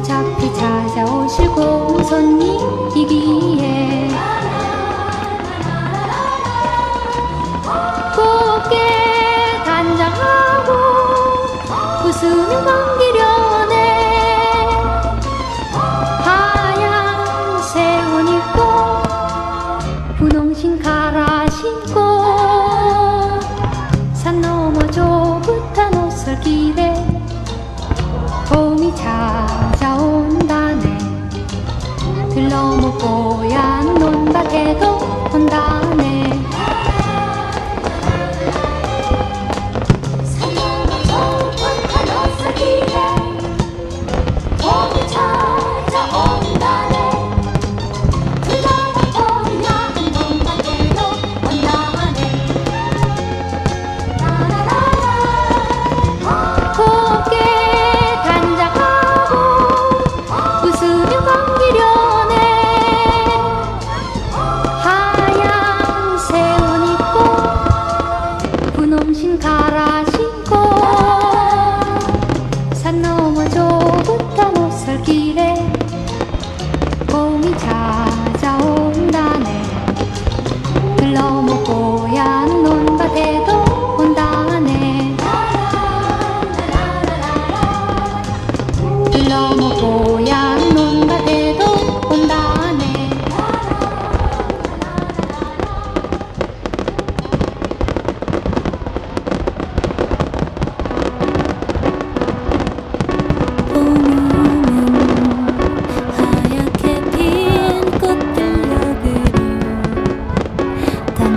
어차피 찾아오실 공손님이기에. 곱게 단정하고 웃으며 영화 좋은 탐험 살길에 봄이 잘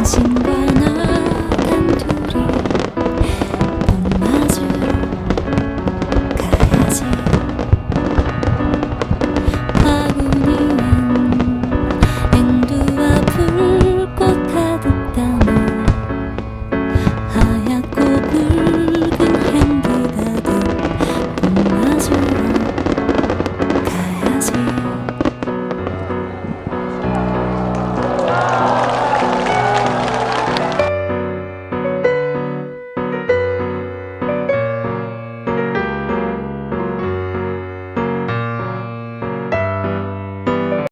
情